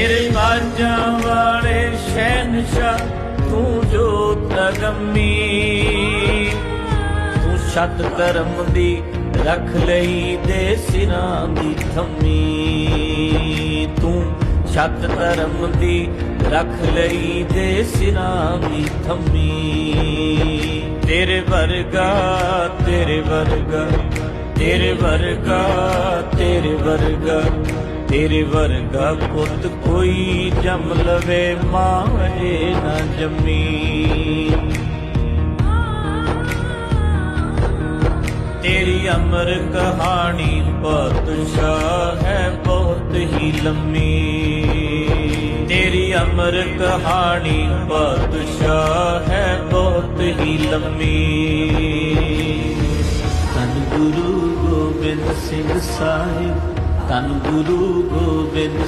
ਤੇਰੇ ਬਾਜਾਂ ਵਾਲੇ ਸ਼ਹਿਨਸ਼ਾਹ, ਤੂੰ ਜੋਤ ਅਗੰਮੀ ਤੂੰ ਛੱਤ ਕਰਮ ਦੀ ਰੱਖ ਲਈ ਦੇ ਸਿਰਾਂ ਦੀ ਥੰਮੀ। ਤੂੰ ਛੱਤ ਧਰਮ ਦੀ ਰੱਖ ਲਈ ਦੇ ਸਿਰਾਂ ਦੀ ਥੰਮੀ। ਤੇਰੇ ਵਰਗਾ ਤੇਰੇ ਵਰਗਾ ਤੇਰੇ ਵਰਗਾ ਤੇਰੇ ਵਰਗਾ। ਤੇਰੇ ਵਰਗਾ ਪੁੱਤ ਕੋਈ ਜੰਮ ਲਵੇ ਮਾਂ ਹਜੇ ਨਾ ਜੰਮੀ। ਤੇਰੀ ਅਮਰ ਕਹਾਣੀ ਬਹੁਤ ਹੈ ਬਹੁਤ ਹੀ ਲੰਮੀ। ਤੇਰੀ ਅਮਰ ਕਹਾਣੀ ਬਹੁਤ ਹੈ ਬਹੁਤ ਹੀ ਲੰਮੀ। ਤਨ ਗੁਰੂ ਗੋਬਿੰਦ ਸਿੰਘ ਸਾਹਿਬ ਤਨ ਗੁਰੂ ਗੋਬਿੰਦ